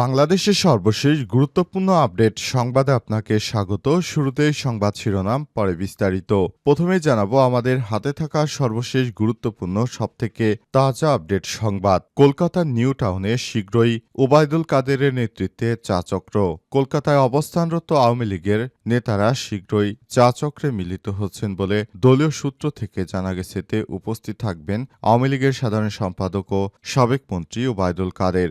বাংলাদেশের সর্বশেষ গুরুত্বপূর্ণ আপডেট সংবাদে আপনাকে স্বাগত। শুরুতেই সংবাদ শিরোনাম, পরে বিস্তারিত। প্রথমেই জানাব আমাদের হাতে থাকা সর্বশেষ গুরুত্বপূর্ণ, সবথেকে তাজা আপডেট সংবাদ। কলকাতার নিউ টাউনে শীঘ্রই ওবায়দুল কাদেরের নেতৃত্বে চা চক্র কলকাতায় অবস্থানরত আওয়ামী লীগের নেতারা শীঘ্রই চা চক্রে মিলিত হচ্ছেন বলে দলীয় সূত্র থেকে জানা গেছে। উপস্থিত থাকবেন আওয়ামী লীগের সাধারণ সম্পাদক ও সাবেক মন্ত্রী ওবায়দুল কাদের।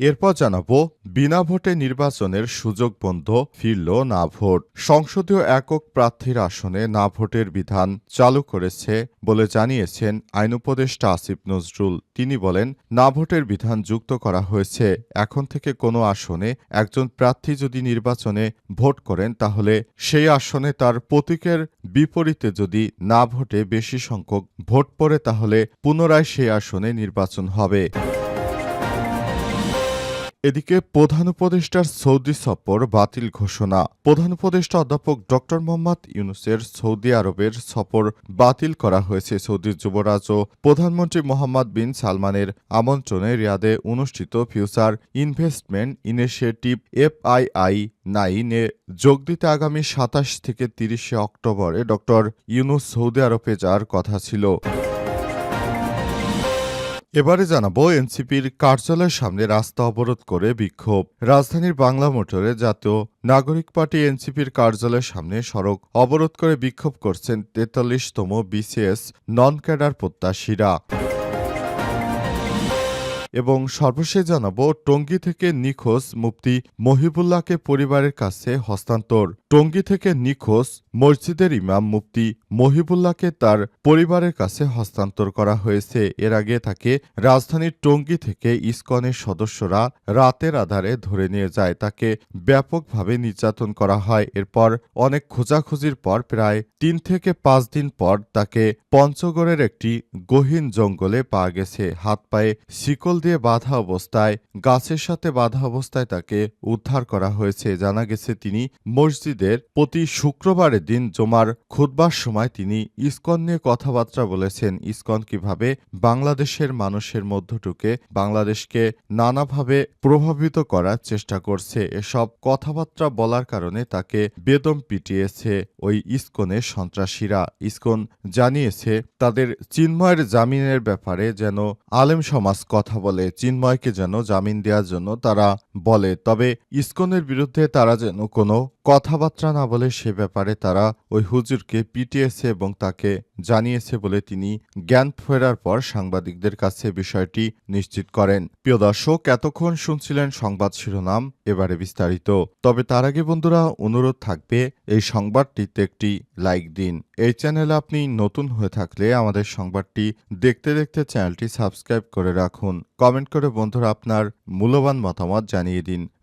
এরপর জানাব, বিনা ভোটে নির্বাচনের সুযোগ বন্ধ, ফিরল না ভোট। সংসদীয় একক প্রার্থীর আসনে না ভোটের বিধান চালু করেছে বলে জানিয়েছেন আইন উপদেষ্টা আসিফ নজরুল। তিনি বলেন, না ভোটের বিধান যুক্ত করা হয়েছে। এখন থেকে কোনো আসনে একজন প্রার্থী যদি নির্বাচনে ভোট করেন, তাহলে সেই আসনে তার প্রতীকের বিপরীতে যদি না ভোটে বেশি সংখ্যক ভোট পড়ে, তাহলে পুনরায় সেই আসনে নির্বাচন হবে। এদিকে প্রধান উপদেষ্টার সৌদি সফর বাতিল ঘোষণা। প্রধান উপদেষ্টা অধ্যাপক ড মোহাম্মদ ইউনুসের সৌদি আরবের সফর বাতিল করা হয়েছে। সৌদি যুবরাজ ও প্রধানমন্ত্রী মোহাম্মদ বিন সালমানের আমন্ত্রণে রিয়াদে অনুষ্ঠিত ফিউচার ইনভেস্টমেন্ট ইনিশিয়েটিভ এফআইআই নাইনে যোগ দিতে আগামী সাতাশ থেকে তিরিশে অক্টোবরে ড ইউনুস সৌদি আরবে যাওয়ার কথা ছিল। এবারে জানাব এনসিপির কার্যালয়ের সামনে রাস্তা অবরোধ করে বিক্ষোভ। রাজধানীর বাংলা মোটরে জাতীয় নাগরিক পার্টি এনসিপির কার্যালয়ের সামনে সড়ক অবরোধ করে বিক্ষোভ করছেন তেতাল্লিশতম বিসিএস নন ক্যাডার প্রত্যাশীরা। এবং সর্বশেষ জানাব, টঙ্গী থেকে নিখোঁজ মুফতি মহিবুল্লাহকে পরিবারের কাছে হস্তান্তর। টঙ্গী থেকে নিখোঁজ মসজিদের ইমাম মুফতি মহিবুল্লাহকে তার পরিবারের কাছে হস্তান্তর করা হয়েছে। এর আগে তাকে রাজধানীর টঙ্গী থেকে ইসকনের সদস্যরা রাতের আধারে ধরে নিয়ে যায়। তাকে ব্যাপকভাবে নির্যাতন করা হয়। এরপর অনেক খোঁজাখুঁজির পর প্রায় তিন থেকে পাঁচ দিন পর তাকে পঞ্চগড়ের একটি গহীন জঙ্গলে পাওয়া গেছে। হাত পায়ে শিকল দিয়ে বাঁধা অবস্থায়, গাছের সাথে বাঁধা অবস্থায় তাকে উদ্ধার করা হয়েছে। জানা গেছে তিনি মসজিদের প্রতি শুক্রবারের দিন জমার খুতবার সময় তিনি ইসকন নিয়ে কথাবার্তা বলেছেন। ইসকন কীভাবে বাংলাদেশের মানুষের মধ্যটুকে বাংলাদেশকে নানাভাবে প্রভাবিত করার চেষ্টা করছে, এসব কথাবার্তা বলার কারণে তাকে বেদম পিটিয়েছে ওই ইস্কনের সন্ত্রাসীরা। ইস্কন জানিয়েছে, তাদের চিন্ময়ের জামিনের ব্যাপারে যেন আলেম সমাজ কথা বলে চিন্ময়কে যেন জামিন দেওয়ার জন্য তারা বলে তবে ইস্কনের বিরুদ্ধে তারা যেন কোনো কথাবার্তা না বলে সে ব্যাপারে তারা ওই হুজুরকে পিটিয়েছে এবং তাকে জানিয়েছে বলে তিনি জ্ঞান ফেরার পর সাংবাদিকদের কাছে বিষয়টি নিশ্চিত করেন। প্রিয় দর্শক, এতক্ষণ শুনছিলেন সংবাদ শিরোনাম, এবারে বিস্তারিত। তবে তার আগে বন্ধুরা, অনুরোধ থাকবে, এই সংবাদটিতে একটি লাইক দিন। এই চ্যানেলে আপনি নতুন হয়ে থাকলে আমাদের সংবাদটি দেখতে দেখতে চ্যানেলটি সাবস্ক্রাইব করে রাখুন। কমেন্ট করে বন্ধুরা আপনার মূল্যবান মতামত জানিয়ে দিন।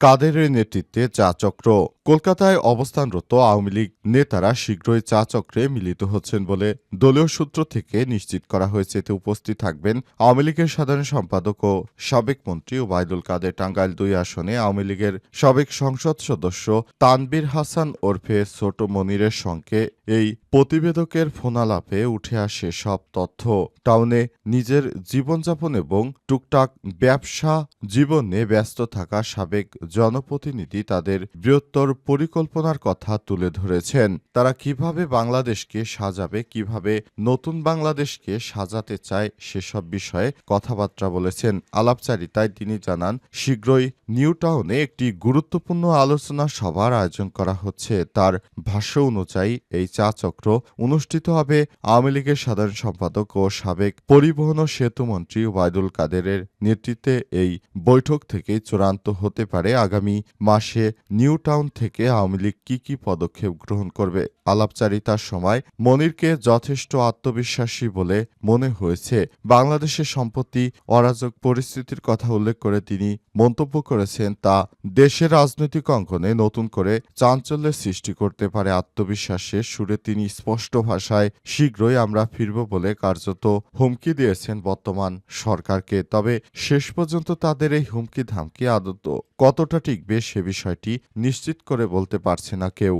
কাদেরের নেতৃত্বে চা চক্র। কলকাতায় অবস্থানরত আওয়ামী লীগ নেতারা শীঘ্রই চা চক্রে মিলিত হচ্ছেন বলে দলীয় সূত্র থেকে নিশ্চিত করা হয়েছে। এতে উপস্থিত থাকবেন আওয়ামী লীগের সাধারণ সম্পাদক ও সাবেক মন্ত্রী ওবায়দুল কাদের টাঙ্গাইল দুই আসনে। আওয়ামী লীগের সাবেক সংসদ সদস্য তানবির হাসান ওরফে ছোট মনিরের সঙ্গে এই প্রতিবেদকের ফোনালাপে উঠে আসে সব তথ্য। টাউনে নিজের জীবনযাপন এবং টুকটাক ব্যবসা জীবনে ব্যস্ত থাকা সাবেক জনপ্রতিনিধি তাদের বৃহত্তর পরিকল্পনার কথা তুলে ধরেছেন। তারা কীভাবে বাংলাদেশকে সাজাবে, কীভাবে নতুন বাংলাদেশকে সাজাতে চায় সেসব বিষয়ে কথাবার্তা বলেছেন আলাপচারিতায়। তিনি জানান, শীঘ্রই নিউ টাউনে একটি গুরুত্বপূর্ণ আলোচনা সভার আয়োজন করা হচ্ছে। তার ভাষ্য অনুযায়ী, এই চা চক্র অনুষ্ঠিত হবে আওয়ামী লীগের সাধারণ সম্পাদক ও সাবেক পরিবহন ও সেতু মন্ত্রী ওবায়দুল কাদেরের নেতৃত্বে। এই বৈঠক থেকে চূড়ান্ত হতে পারে আগামী মাসে নিউ টাউন থেকে আওয়ামী লীগ কী কী পদক্ষেপ গ্রহণ করবে? আলাপচারিতার সময় মনিরকে যথেষ্ট আত্মবিশ্বাসী বলে মনে হয়েছে। বাংলাদেশের সম্পত্তি অরাজক পরিস্থিতির কথা উল্লেখ করে তিনি মন্তব্য করেছেন, তা দেশের রাজনৈতিক অঙ্গনে নতুন করে চাঞ্চল্যের সৃষ্টি করতে পারে আত্মবিশ্বাসের সুরে তিনি স্পষ্ট ভাষায়, শীঘ্রই আমরা ফিরব বলে কার্যত হুমকি দিয়েছেন বর্তমান সরকারকে। তবে শেষ পর্যন্ত তাদের এই হুমকি ধামকি আদত কতটা বেশ সে বিষয়টি নিশ্চিত করে বলতে পারছে না কেউ।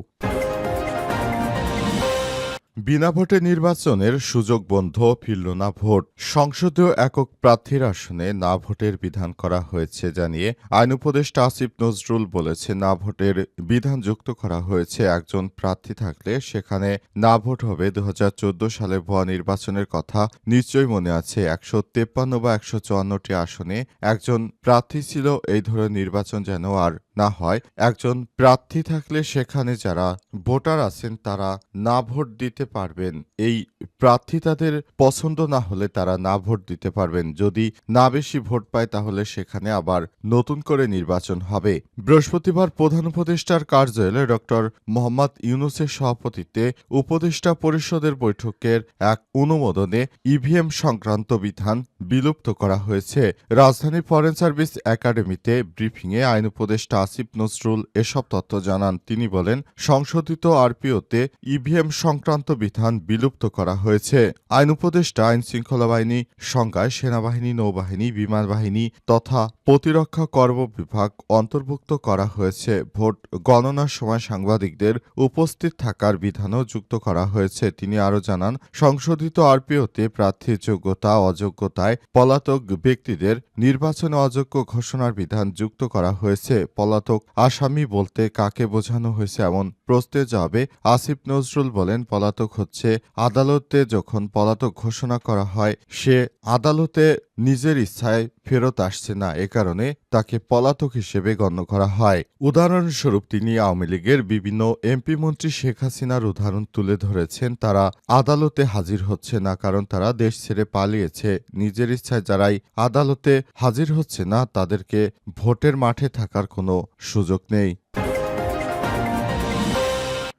বিনা ভোটে নির্বাচনের সুযোগ বন্ধ, ফিরল না ভোট। সংসদীয় একক প্রার্থীর আসনে না ভোটের বিধান করা হয়েছে জানিয়ে আইন উপদেষ্টা আসিফ নজরুল বলেছে না ভোটের বিধান যুক্ত করা হয়েছে, একজন প্রার্থী থাকলে সেখানে না ভোট হবে। দু হাজার চোদ্দ সালে ভুয়া নির্বাচনের কথা নিশ্চয়ই মনে আছে। একশো তেপ্পান্ন বা একশো চুয়ান্নটি আসনে একজন প্রার্থী ছিল, এই ধরনের নির্বাচন যেন আর না হয় একজন প্রার্থী থাকলে সেখানে যারা ভোটার আছেন তারা না ভোট দিতে পারবেন। এই প্রার্থী তাদের পছন্দ না হলে তারা না ভোট দিতে পারবেন। যদি না বেশি ভোট পায় তাহলে সেখানে আবার নতুন করে নির্বাচন হবে। বৃহস্পতিবার প্রধান উপদেষ্টার কার্যালয়ে ডক্টর মোহাম্মদ ইউনুসের সভাপতিত্বে উপদেষ্টা পরিষদের বৈঠকের এক অনুমোদনে ইভিএম সংক্রান্ত বিধান বিলুপ্ত করা হয়েছে। রাজধানী ফরেন সার্ভিস একাডেমিতে ব্রিফিংয়ে আইন উপদেষ্টা আসিফ নজরুল এসব তথ্য জানান। তিনি বলেন, সংশোধিত আরপিওতে ইভিএম সংক্রান্ত বিধান বিলুপ্ত করা হয়েছে। আইন উপদেষ্টা, আইন শৃঙ্খলা বাহিনী, সংজ্ঞায় সেনাবাহিনী, নৌবাহিনী, বিমান বাহিনী তথা প্রতিরক্ষা কর্ম বিভাগ অন্তর্ভুক্ত করা হয়েছে। ভোট গণনার সময় সাংবাদিকদের উপস্থিত থাকার বিধানও যুক্ত করা হয়েছে। তিনি আরও জানান, সংশোধিত আরপিওতে প্রার্থীর যোগ্যতা, অযোগ্যতায় পলাতক ব্যক্তিদের নির্বাচনে অযোগ্য ঘোষণার বিধান যুক্ত করা হয়েছে। পলাতক আসামি বলতে কাকে বোঝানো হয়েছে এমন প্রশ্নের জবাবে আসিফ নজরুল বলেন, পলাতক হচ্ছে আদালতে যখন পলাতক ঘোষণা করা হয়, সে আদালতে নিজের ইচ্ছায় ফেরত আসছে না। এ কারণে তাকে পলাতক হিসেবে গণ্য করা হয়। উদাহরণস্বরূপ, তিনি আওয়ামী লীগের বিভিন্ন এমপি মন্ত্রী শেখ হাসিনার উদাহরণ তুলে ধরেছেন, তারা আদালতে হাজির হচ্ছে না, কারণ তারা দেশ ছেড়ে পালিয়েছে। নিজের ইচ্ছায় যারাই আদালতে হাজির হচ্ছে না, তাদেরকে ভোটের মাঠে থাকার কোনো সুযোগ নেই।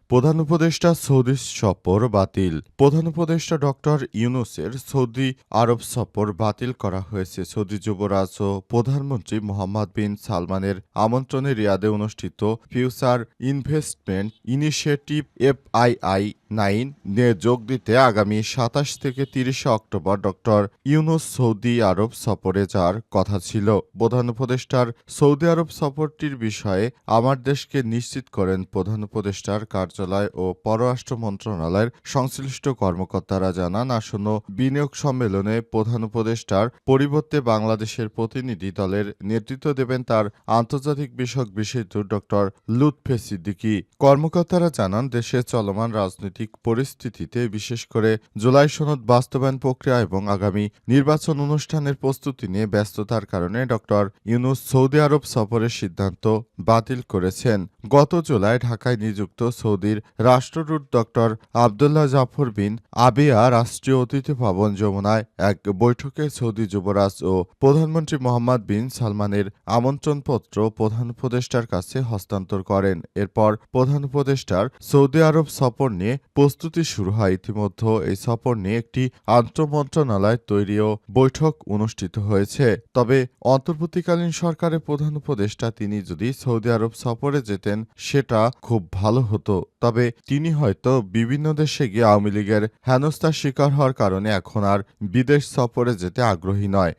প্রধান উপদেষ্টা সৌদি সফর বাতিল। প্রধান উপদেষ্টা ডক্টর ইউনুসের সৌদি আরব সফর বাতিল করা হয়েছে। সৌদি যুবরাজ ও প্রধানমন্ত্রী মোহাম্মদ বিন সালমানের আমন্ত্রণে রিয়াদে অনুষ্ঠিত future investment initiative FII nine নিয়ে যোগ দিতে আগামী সাতাশ থেকে তিরিশে October doctor Yunus Saudi Arab সফরে যাওয়ার কথা ছিল। প্রধান উপদেষ্টার সৌদি আরব সফরটির বিষয়ে আমার দেশকে নিশ্চিত করেন প্রধান উপদেষ্টার কার্যালয় ও পররাষ্ট্র মন্ত্রণালয়ের সংশ্লিষ্ট কর্মকর্তারা জানান, আসন্ন বিনিয়োগ সম্মেলনে প্রধান উপদেষ্টার পরিবর্তে বাংলাদেশের প্রতিনিধি দলের নেতৃত্ব দেবেন তার আন্তর্জাতিক বিষয়ক বিশেষজ্ঞ ডক্টর লুৎফে সিদ্দিকী। কর্মকর্তারা জানান দেশের চলমান রাজনৈতিক পরিস্থিতিতে, বিশেষ করে জুলাই সনদ বাস্তবায়ন প্রক্রিয়া এবং আগামী নির্বাচন অনুষ্ঠানের প্রস্তুতি নিয়ে ব্যস্ততার কারণে ডক্টর ইউনুস সৌদি আরব সফরের সিদ্ধান্ত বাতিল করেছেন। গত জুলাই ঢাকায় নিযুক্ত সৌদির রাষ্ট্রদূত doctor Abdullah Jafar bin Abiya রাষ্ট্রীয় অতিথি ভবন যমুনায় এক বৈঠকে সৌদি যুবরাজ ও প্রধানমন্ত্রী মোহাম্মদ বিন সালমানের আমন্ত্রণপত্র প্রধান উপদেষ্টার কাছে হস্তান্তর করেন। এরপর প্রধান উপদেষ্টার সৌদি আরব সফর নিয়ে প্রস্তুতি শুরু হয় ইতিমধ্যে। এই সফর নিয়ে একটি আন্তঃমন্ত্রণালয় তৈরি ও বৈঠক অনুষ্ঠিত হয়েছে। তবে অন্তর্বর্তীকালীন সরকারের প্রধান উপদেষ্টা তিনি যদি সৌদি আরব সফরে যেতেন, সেটা খুব ভালো হতো। তবে তিনি হয়তো বিভিন্ন দেশে গিয়ে আওয়ামী লীগের হেনস্থার শিকার হওয়ার কারণে এখন আর বিদেশ সফরে যেতে আগ্রহী নয়।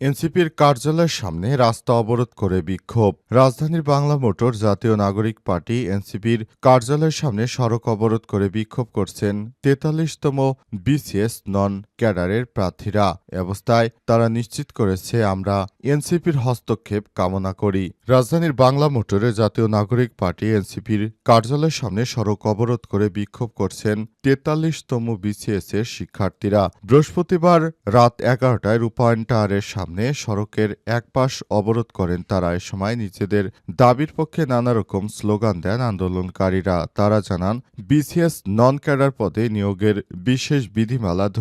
এনসিপির কার্যালয়ের সামনে রাস্তা অবরোধ করে বিক্ষোভ। রাজধানীর বাংলা মোটর জাতীয় নাগরিক পার্টি এনসিপির কার্যালয়ের সামনে সড়ক অবরোধ করে বিক্ষোভ করছেন তেতাল্লিশতম বিসিএস নন ক্যাডারের প্রার্থীরা। অবস্থায় তারা নিশ্চিত করেছে, আমরা এনসিপির হস্তক্ষেপ কামনা করি। রাজধানীর বাংলা মোটরে জাতীয় নাগরিক পার্টি এনসিপির কার্যালয়ের সামনে সড়ক অবরোধ করে বিক্ষোভ করছেন তেতাল্লিশতম বিসিএস এর শিক্ষার্থীরা। বৃহস্পতিবার রাত এগারোটায় রূপায়ণ টাওয়ারের সামনে সামনে সড়কের একপাশ অবরোধ করেন তারা। এ সময় নিজেদের দাবির পক্ষে নানা রকম স্লোগান দেন আন্দোলনকারীরা। তারা জানান, বিসিএস নন ক্যাডার পদে নিয়োগের বিশেষ বিধিমালা দু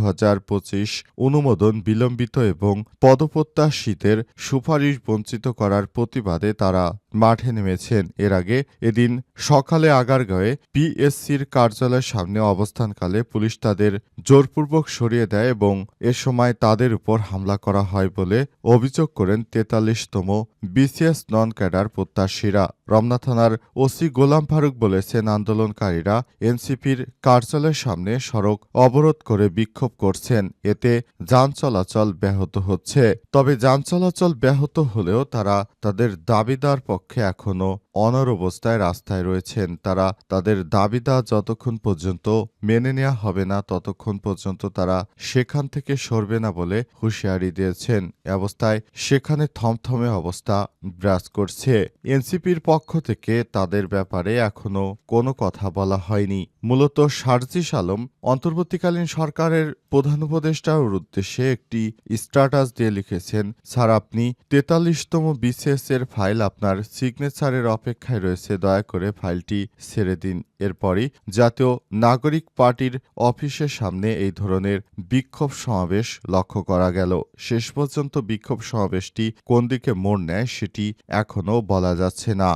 অনুমোদন বিলম্বিত এবং পদপ্রত্যাশীদের সুপারিশ বঞ্চিত করার প্রতিবাদে তারা মাঠে নেমেছেন। এর আগে এদিন সকালে আগারগাঁয়ে পিএসসির কার্যালয়ের সামনে অবস্থানকালে পুলিশ তাদের জোরপূর্বক সরিয়ে দেয় এবং এ সময় তাদের উপর হামলা করা হয় বলে অভিযোগ করেন তেতাল্লিশতম বিসিএস নন ক্যাডার প্রত্যাশীরা। রমনা থানার ওসি গোলাম ফারুক বলেছেন, আন্দোলনকারীরা এনসিপির কার্যালয়ের সামনে সড়ক অবরোধ করে বিক্ষোভ করছেন। এতে যান চলাচল ব্যাহত হচ্ছে। তবে যান চলাচল ব্যাহত হলেও তারা তাদের দাবিদার পক্ষে এখনও অনর অবস্থায় রাস্তায় রয়েছেন। তারা তাদের দাবিদা যতক্ষণ পর্যন্ত মেনে নেওয়া হবে না, ততক্ষণ পর্যন্ত তারা সেখান থেকে সরবে না বলে হুঁশিয়ারি দিয়েছেন। অবস্থায় সেখানে থমথমে অবস্থা বিরাজ করছে। এনসিপির পক্ষ থেকে তাদের ব্যাপারে এখনও কোনো কথা বলা হয়নি। মূলত সার্জিস আলম অন্তর্বর্তীকালীন সরকারের প্রধান উপদেষ্টার উদ্দেশ্যে একটি স্ট্যাটাস দিয়ে লিখেছেন, স্যার, আপনি তেতাল্লিশতম বিসিএস এর ফাইল আপনার সিগনেচারের অপেক্ষায় রয়েছে, দয়া করে ফাইলটি ছেড়ে দিন। এরপরই জাতীয় নাগরিক পার্টির অফিসের সামনে এই ধরনের বিক্ষোভ সমাবেশ লক্ষ্য করা গেল। শেষ পর্যন্ত বিক্ষোভ সমাবেশটি কোন দিকে মোড় নেয় সেটি এখনও বলা যাচ্ছে না।